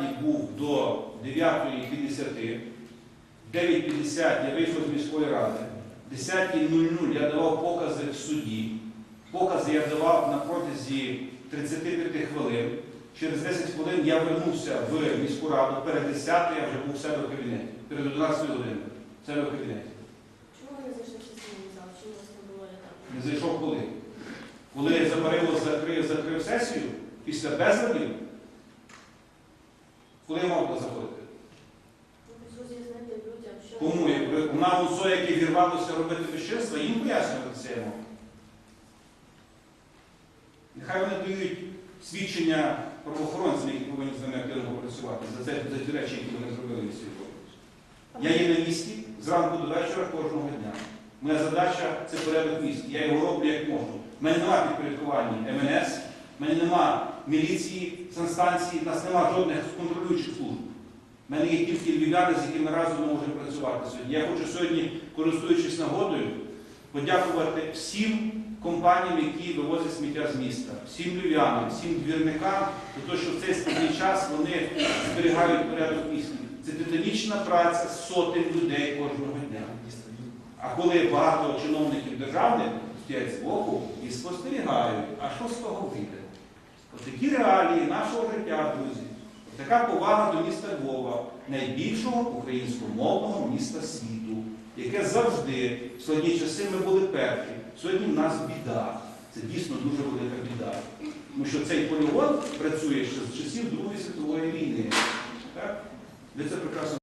раді був до 9.50. 9.50 я вийшов з міської ради. 10.00 я давав покази в суді. Покази я давав на протязі 35 хвилин. Через 10 хвилин я вернувся в міську раду. Перед 10 я вже був у себе в кабінеті. Перед 11 годиною. В себе в кабінеті. Чому ви не зайшли в зал? Чому вас не було там? Не зайшов коли? Коли Забарило закрив, закрив сесію після безладів, коли я мав туди заходити? Що... Кому? Якби Вона оцо, яке вірвалося робити безчинство, їм пояснювати це я мав. Нехай вони дають свідчення правоохоронцям, які повинні з ними активно попрацювати за, це, за ті речі, які вони зробили від сьогодні. Я є на місці зранку до вечора кожного дня. Моя задача це порядок в місті. Я його роблю як можу. У мене немає підпорядкування МНС, в мене немає міліції, санстанції, в нас немає жодних контролюючих служб. У мене є тільки львів'яни, з якими разом можемо працювати сьогодні. Я хочу сьогодні, користуючись нагодою, подякувати всім компаніям, які вивозять сміття з міста, всім львів'янам, всім двірникам, за те, що в цей складний час вони зберігають порядок в місті. Це титанічна праця сотень людей кожного дня. А коли багато чиновників державних стоять збоку і спостерігають, а що з того вийде? Отакі реалії нашого життя, друзі. Така повага до міста Львова, найбільшого українськомовного міста світу, яке завжди в складні часи ми були перші. Сьогодні в нас біда. Це дійсно дуже велика біда. Тому що цей полігон працює ще з часів Другої світової війни. Так? Ви це прекрасно